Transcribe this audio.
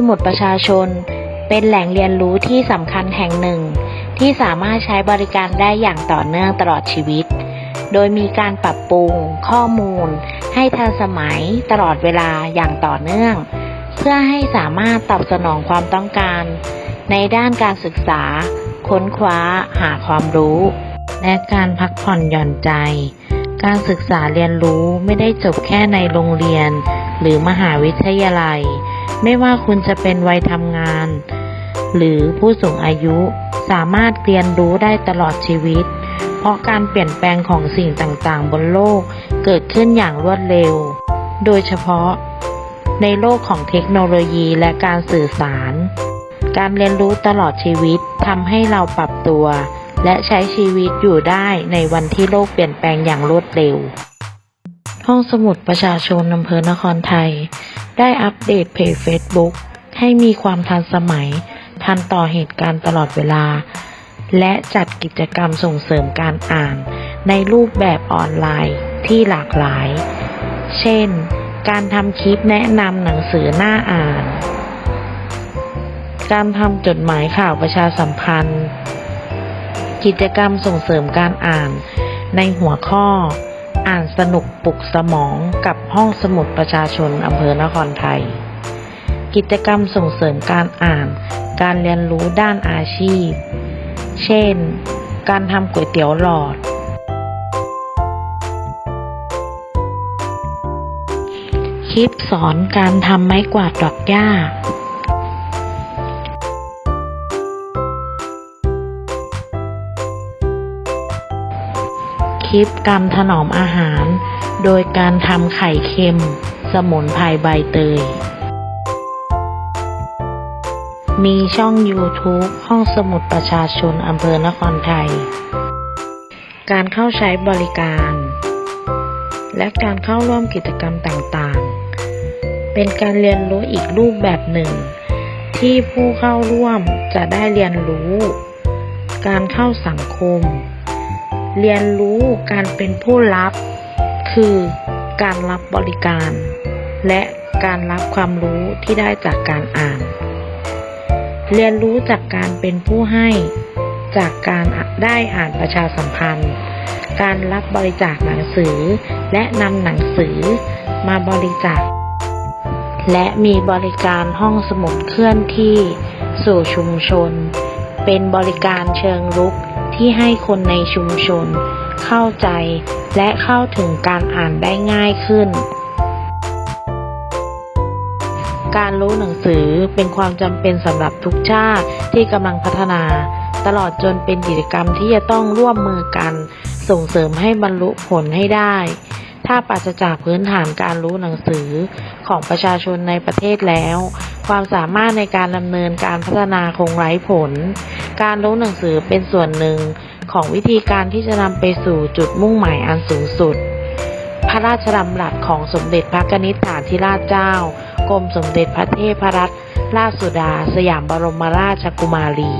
สมุดประชาชน เป็นแหล่งเรียนรู้ที่สำคัญแห่งหนึ่ง ที่สามารถใช้บริการได้อย่างต่อเนื่องตลอดชีวิต โดยมีการปรับปรุง ข้อมูล ให้ทันสมัยตลอดเวลาอย่างต่อเนื่อง เพื่อให้สามารถตอบสนองความต้องการ ในด้านการศึกษา ค้นคว้า หาความรู้ และการพักผ่อนหย่อนใจ การศึกษาเรียนรู้ไม่ได้จบแค่ในโรงเรียน หรือมหาวิทยาลัย ไม่ว่าคุณจะเป็นวัยทำงาน หรือผู้สูงอายุสามารถเรียนรู้ได้ตลอดชีวิต เพราะการเปลี่ยนแปลงของสิ่งต่างๆ บนโลกเกิดขึ้นอย่างรวดเร็ว โดยเฉพาะ ในโลกของเทคโนโลยีและการสื่อสาร การเรียนรู้ตลอดชีวิตทำให้เราปรับตัว และใช้ชีวิตอยู่ได้ในวันที่โลกเปลี่ยนแปลงอย่างรวดเร็ว ห้องสมุดประชาชนอำเภอนครไทย ได้อัปเดตเพจ Facebook ให้มีความทันสมัย ทันต่อเหตุการณ์ตลอดเวลา และจัดกิจกรรมส่งเสริมการอ่าน ในรูปแบบออนไลน์ที่หลากหลาย เช่น การทำคลิปแนะนำหนังสือหน้าอ่าน การทำจดหมายข่าวประชาสัมพันธ์ กิจกรรมส่งเสริมการอ่าน ในหัวข้อ อ่านสนุกปลุกสมองกับห้องสมุดประชาชนอำเภอนครไทย กิจกรรมส่งเสริมการอ่าน การเรียนรู้ด้านอาชีพ เช่น การทำก๋วยเตี๋ยวหลอด คลิปสอนการทำไม้กวาดดอกหญ้า คลิปกรรมถนอมอาหาร โดยการทำไข่เค็ม สมุนไพรใบเตย มีช่อง YouTube ห้องสมุดประชาชนอำเภอนครไทย การเข้าใช้บริการ และการเข้าร่วมกิจกรรมต่างๆ เป็นการเรียนรู้อีกรูปแบบหนึ่ง ที่ผู้เข้าร่วมจะได้เรียนรู้ การเข้าสังคม เรียนรู้การเป็นผู้รับ คือการรับบริการ และการรับความรู้ที่ได้จากการอ่าน เรียนรู้จากการเป็นผู้ให้ จากการได้อ่านประชาสัมพันธ์ การรับบริจาคหนังสือ และนำหนังสือมาบริจาค และมีบริการห้องสมุดเคลื่อนที่สู่ชุมชน เป็นบริการเชิงรุก ที่ให้คนในชุมชน เข้าใจและเข้าถึงการอ่านได้ง่ายขึ้น การรู้หนังสือเป็นความจำเป็นสำหรับทุกชาติที่กำลังพัฒนา ตลอดจนเป็นกิจกรรมที่จะต้องร่วมมือกัน ส่งเสริมให้บรรลุผลให้ได้ ถ้าปราศจากพื้นฐานการรู้หนังสือของประชาชนในประเทศแล้ว ความสามารถในการดำเนินการพัฒนาคงไร้ผล การรู้หนังสือเป็นส่วนหนึ่งของวิธีการที่จะนำไปสู่จุดมุ่งหมายอันสูงสุด พระราชดำรัสของสมเด็จพระนิษฐาธิราชเจ้า กรมสมเด็จพระเทพรัตนราชสุดา สยามบรมราชกุมารี